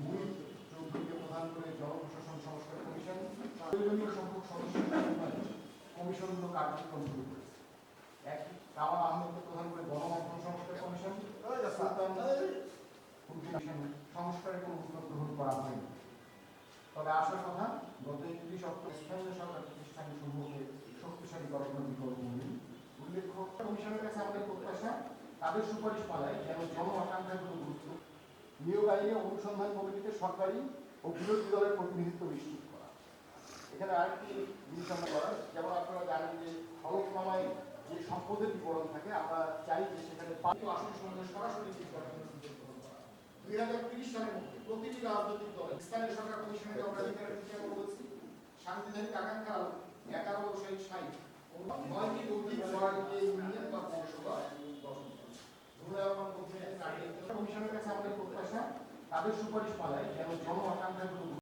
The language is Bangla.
মুই চৌধুরীকে প্রধান করে জনপ্রশাসন সংস্কার কমিশন প্রয়োজনীয় সংখ্যক সদস্য কমিশনগুলো কার্যক্রম শুরু করেছে এক কামাল আহমেদকে প্রধান করে গণমাধ্যম সংস্কার কমিশন সংস্কারের কোনো উদ্যোগ গ্রহণ করা হয়নি তবে আসার কথা গত একত্রিশ অক্টোবর স্থানীয় সরকার প্রতিষ্ঠানের সমূহকে শক্তিশালী করার বিকল্প নেই উল্লেখ্য, কমিশনের কাছে আমাদের প্রত্যাশা, তাদের সুপারিশ পালায় যেন জন আকাঙ্ক্ষাগুলো গুরুত্ব আইনে অনুসন্ধান কমিটিতে সরকারি ও বিরোধী দলের প্রতিনিধিত্ব নিশ্চিত করা। এখানে আরেকটি জিনিস আমরা করা যেমন আপনারা জানেন যে হলফনামায় যে সম্পদের বিবরণ থাকে আমরা চাই যে সেখানে আসন সরাসরি দুই হাজার তিরিশ সালের মধ্যে প্রতিটি রাজনৈতিক দল স্থানীয় সরকার কমিশনের অগ্রাধিকারের বিষয়ে আমরা বলছি সাংবিধানিক আকাঙ্ক্ষা এগারো ষাট নয়টি অধিক ইউনিয়ন বা পৌরসভা গঠন করা। ধন্যবাদ কমিশনের কাছে আমাদের প্রত্যাশা তাদের সুপারিশ পালায় যেন জন আকাঙ্ক্ষাগুলো